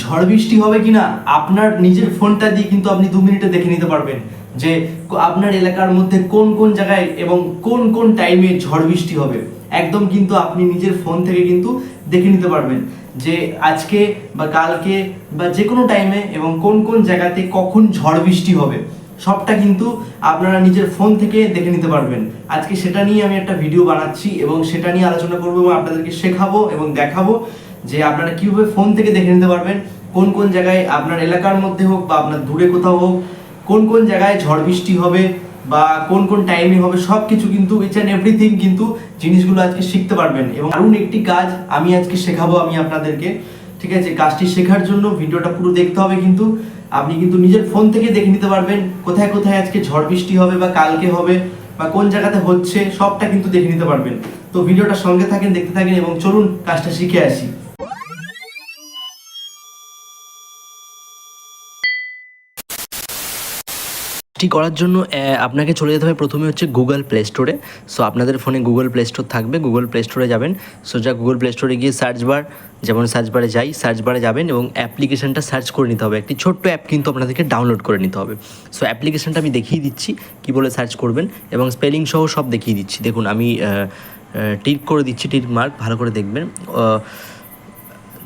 ঝড় বৃষ্টি হবে কিনা, আপনার নিজের ফোনটা দিয়ে কিন্তু আপনি দু মিনিটে দেখে নিতে পারবেন যে আপনার এলাকার মধ্যে কোন কোন জায়গায় এবং কোন কোন টাইমে ঝড় বৃষ্টি হবে। একদম কিন্তু আপনি নিজের ফোন থেকে কিন্তু দেখে নিতে পারবেন যে আজকে বা কালকে বা যে কোনো টাইমে এবং কোন কোন জায়গাতে কখন ঝড় বৃষ্টি হবে। সবটা কিন্তু আপনারা নিজের ফোন থেকে দেখে নিতে পারবেন। আজকে সেটা নিয়ে আমি একটা ভিডিও বানাচ্ছি এবং সেটা নিয়ে আলোচনা করব এবং আপনাদেরকে শেখাবো এবং দেখাবো। যে আপনারা কীভাবে ফোন থেকে দেখে নিতে পারবেন, কোন কোন জায়গায় আপনার এলাকার মধ্যে হোক বা আপনার দূরে কোথাও হোক, কোন কোন জায়গায় ঝড় বৃষ্টি হবে বা কোন কোন টাইমে হবে সব কিছু কিন্তু ইচ অ্যান্ড এভরিথিং কিন্তু জিনিসগুলো আজকে শিখতে পারবেন। এবং দারুণ একটি কাজ আমি আজকে শেখাবো আমি আপনাদেরকে, ঠিক আছে? কাজটি শেখার জন্য ভিডিওটা পুরো দেখতে হবে কিন্তু, আপনি কিন্তু নিজের ফোন থেকে দেখে নিতে পারবেন কোথায় কোথায় আজকে ঝড় বৃষ্টি হবে বা কালকে হবে বা কোন জায়গাতে হচ্ছে, সবটা কিন্তু দেখে নিতে পারবেন। তো ভিডিওটা সঙ্গে থাকেন, দেখতে থাকেন এবং চলুন কাজটা শিখে আসি। এটি করার জন্য আপনাকে চলে যেতে হবে প্রথমে হচ্ছে গুগল প্লে স্টোরে সো আপনাদের ফোনে গুগল প্লে স্টোর থাকবে। গুগল প্লে স্টোরে যাবেন। সো যা গুগল প্লে স্টোরে গিয়ে সার্চ বার যেমন সার্চ বারে যাই সার্চ বারে যাবেন এবং অ্যাপ্লিকেশনটা সার্চ করে নিতে হবে। একটি ছোট্ট অ্যাপ কিন্তু আপনাদেরকে ডাউনলোড করে নিতে হবে। সো অ্যাপ্লিকেশনটা আমি দেখিয়ে দিচ্ছি, কী বলে সার্চ করবেন এবং স্পেলিং সহ সব দেখিয়ে দিচ্ছি। দেখুন, আমি টিক করে দিচ্ছি টিক মার্ক ভালো করে দেখবেন।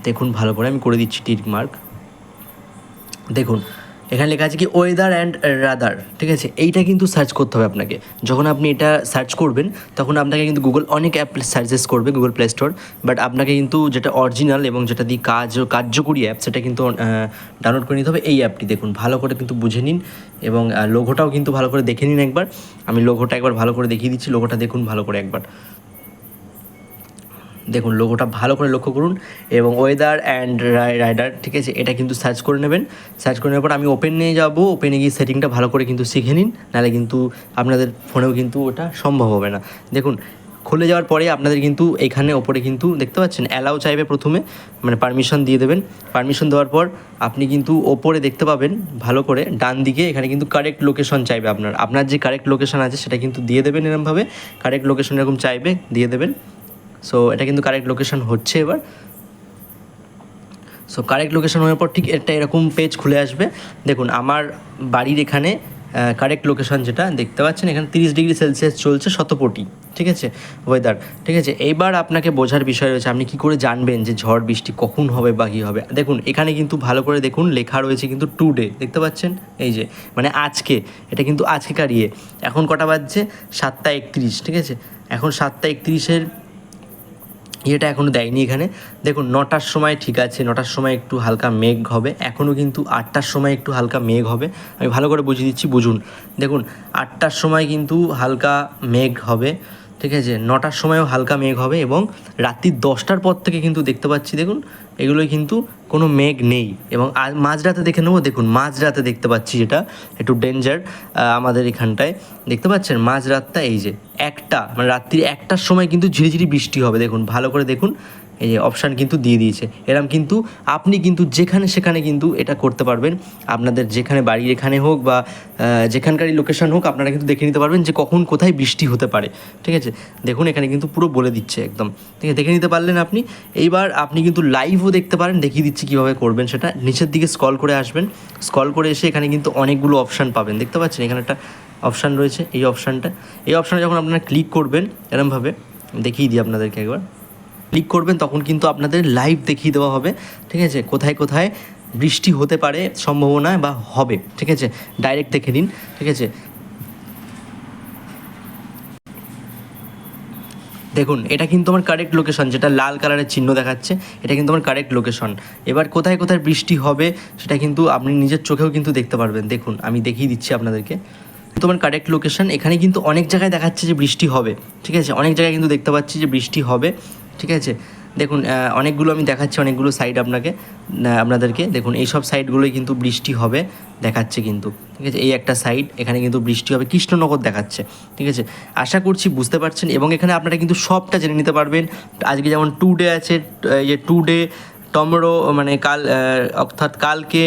দেখুন, ভালো করে আমি করে দিচ্ছি টিক মার্ক দেখুন এখানে লেখা আছে কি ওয়েদার অ্যান্ড রাদার ঠিক আছে? এইটা কিন্তু সার্চ করতে হবে আপনাকে। যখন আপনি এটা সার্চ করবেন, তখন আপনাকে কিন্তু গুগল অনেক অ্যাপ সাজেস্ট করবে গুগল প্লে স্টোর বাট আপনাকে কিন্তু যেটা অরিজিনাল এবং যেটা দিয়ে কাজ, কার্যকরী অ্যাপ সেটা কিন্তু ডাউনলোড করে নিতে হবে এই অ্যাপটি দেখুন, ভালো করে কিন্তু বুঝে নিন এবং লোগোটাও কিন্তু ভালো করে দেখে নিন একবার। আমি লোগোটা একবার ভালো করে দেখিয়ে দিচ্ছি লোগোটা দেখুন ভালো করে একবার। দেখুন লোগোটা ভালো করে লক্ষ্য করুন এবং ওয়েদার অ্যান্ড রাইডার ঠিক আছে? এটা কিন্তু সার্চ করে নেবেন। সার্চ করে নেওয়ার পর আমি ওপেন নিয়ে যাব। ওপেনে গিয়ে সেটিংটা ভালো করে কিন্তু শিখে নিন, নাহলে কিন্তু আপনাদের ফোনেও কিন্তু ওটা সম্ভব হবে না। দেখুন, খুলে যাওয়ার পরে আপনাদের কিন্তু এখানে ওপরে কিন্তু দেখতে পাচ্ছেন অ্যালাউ চাইবে প্রথমে মানে পারমিশন দিয়ে দেবেন। পারমিশন দেওয়ার পর আপনি কিন্তু ওপরে দেখতে পাবেন, ভালো করে ডান দিকে এখানে কিন্তু কারেক্ট লোকেশন চাইবে আপনার। আপনার যে কারেক্ট লোকেশন আছে সেটা কিন্তু দিয়ে দেবেন এরকমভাবে কারেক্ট লোকেশন এরকম চাইবে, দিয়ে দেবেন। সো এটা কিন্তু কারেক্ট লোকেশন হচ্ছে এবার। সো কারেক্ট লোকেশন হওয়ার পর ঠিক একটা এরকম পেজ খুলে আসবে। দেখুন, আমার বাড়ির এখানে কারেক্ট লোকেশন যেটা, দেখতে পাচ্ছেন, এখানে তিরিশ ডিগ্রি সেলসিয়াস চলছে শতপটি, ঠিক আছে? ওয়েদার ঠিক আছে? এইবার আপনাকে বোঝার বিষয় রয়েছে, আপনি কি করে জানবেন যে ঝড়, বৃষ্টি কখন হবে বা কী হবে? দেখুন, এখানে কিন্তু ভালো করে দেখুন, লেখা রয়েছে কিন্তু টু ডে দেখতে পাচ্ছেন? এই যে মানে আজকে, এটা কিন্তু আজকে কারিয়ে এখন কটা বাজছে? সাতটা একত্রিশ, ঠিক আছে? এখন সাতটা একত্রিশের ইয়েটা এখনও দেয়নি এখানে। দেখুন, নটার সময় ঠিক আছে, নটার সময় একটু হালকা মেঘ হবে। এখনও কিন্তু আটটার সময় একটু হালকা মেঘ হবে। আমি ভালো করে বুঝিয়ে দিচ্ছি, বুঝুন। দেখুন, আটটার সময় কিন্তু হালকা মেঘ হবে। ঠিক আছে? নটার সময়ও হালকা মেঘ হবে এবং রাত্রি দশটার পর থেকে কিন্তু দেখতে পাচ্ছি, দেখুন এগুলোই কিন্তু কোনো মেঘ নেই এবং মাঝরাতে দেখে নেব, দেখুন, মাঝরাতে দেখতে পাচ্ছি যেটা একটু ডেঞ্জার আমাদের এখানটায়। দেখতে পাচ্ছেন? মাঝরাতটা এই যে একটা মানে রাত্রির একটার সময় কিন্তু ঝিরিঝিরি বৃষ্টি হবে, দেখুন, ভালো করে দেখুন। এই যে অপশান কিন্তু দিয়ে দিয়েছে। এরম কিন্তু আপনি কিন্তু যেখানে সেখানে কিন্তু এটা করতে পারবেন। আপনাদের যেখানে বাড়ির এখানে হোক বা যেখানকারই লোকেশন হোক, আপনারা কিন্তু দেখে নিতে পারবেন যে কখন কোথায় বৃষ্টি হতে পারে। ঠিক আছে? দেখুন, এখানে কিন্তু পুরো বলে দিচ্ছে একদম। ঠিক আছে? দেখে নিতে পারলেন আপনি। এইবার আপনি কিন্তু লাইভও দেখতে পারেন, দেখিয়ে দিচ্ছি কীভাবে করবেন সেটা। নিচের দিকে স্কল করে আসবেন। স্কল করে এসে এখানে কিন্তু অনেকগুলো অপশান পাবেন। দেখতে পাচ্ছেন? এখানে একটা অপশান রয়েছে, এই অপশানটা এই অপশানে যখন আপনারা ক্লিক করবেন, এরমভাবে দেখিয়ে দিই আপনাদেরকে একবার। ক্লিক করবেন, তখন কিন্তু আপনাদের লাইভ দেখিয়ে দেওয়া হবে। ঠিক আছে? কোথায় কোথায় বৃষ্টি হতে পারে সম্ভাবনা বা হবে। ঠিক আছে? ডাইরেক্ট দেখে নিন। ঠিক আছে? দেখুন, এটা কিন্তু আমার কারেক্ট লোকেশন যেটা লাল কালারের চিহ্ন দেখাচ্ছে, এটা কিন্তু আমার কারেক্ট লোকেশন এবার কোথায় কোথায় বৃষ্টি হবে, সেটা কিন্তু আপনি নিজের চোখেও কিন্তু দেখতে পারবেন। দেখুন, আমি দেখিয়ে দিচ্ছি আপনাদেরকে। তোমার কারেক্ট লোকেশন এখানে কিন্তু অনেক জায়গায় দেখাচ্ছে যে বৃষ্টি হবে। ঠিক আছে? অনেক জায়গায় কিন্তু দেখতে পাচ্ছি যে বৃষ্টি হবে। ঠিক আছে? দেখুন অনেকগুলো আমি দেখাচ্ছি, অনেকগুলো সাইড আপনাকে আপনাদেরকে। দেখুন এই সব সাইডগুলোই কিন্তু বৃষ্টি হবে, দেখাচ্ছে কিন্তু, ঠিক আছে? এই একটা সাইড এখানে কিন্তু বৃষ্টি হবে, কৃষ্ণনগর দেখাচ্ছে, ঠিক আছে? আশা করছি বুঝতে পারছেন, এবং এখানে আপনারা কিন্তু সবটা জেনে নিতে পারবেন। আজকে যেমন টু ডে আছে যে টু ডে টমরো মানে কাল অর্থাৎ কালকে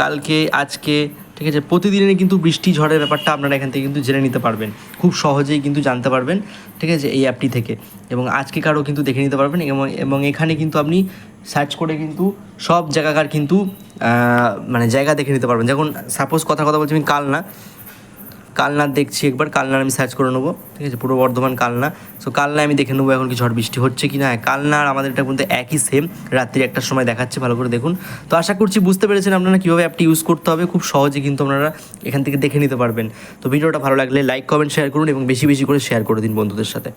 কালকে, আজকে ঠিক আছে? প্রতিদিনের কিন্তু বৃষ্টি ঝড়ের ব্যাপারটা আপনারা এখান থেকে কিন্তু জেনে নিতে পারবেন। খুব সহজেই কিন্তু জানতে পারবেন, ঠিক আছে, এই অ্যাপটি থেকে। এবং আজকে কারও কিন্তু দেখে নিতে পারবেন এবং এবং এখানে কিন্তু আপনি সার্চ করে কিন্তু সব জায়গাকার কিন্তু মানে জায়গা দেখে নিতে পারবেন। যখন সাপোজ কথা কথা বলছি, আমি কালনা কালনার দেখছি একবার, কালনার আমি সার্চ করে নেব, ঠিক আছে? পূর্ব বর্ধমান কালনা। সো কালনা আমি দেখে নেব এখন কি ঝড় বৃষ্টি হচ্ছে কি না। কালনা আর আমাদের এটা কিন্তু একই সেম রাত্রির একটার সময় দেখাচ্ছে, ভালো করে দেখুন। তো আশা করছি বুঝতে পেরেছেন আপনারা কীভাবে অ্যাপটি ইউজ করতে হবে। খুব সহজে কিন্তু আপনারা এখান থেকে দেখে নিতে পারবেন। তো ভিডিওটা ভালো লাগলে লাইক কমেন্ট শেয়ার করুন এবং বেশি বেশি করে শেয়ার করে দিন বন্ধুদের সাথে।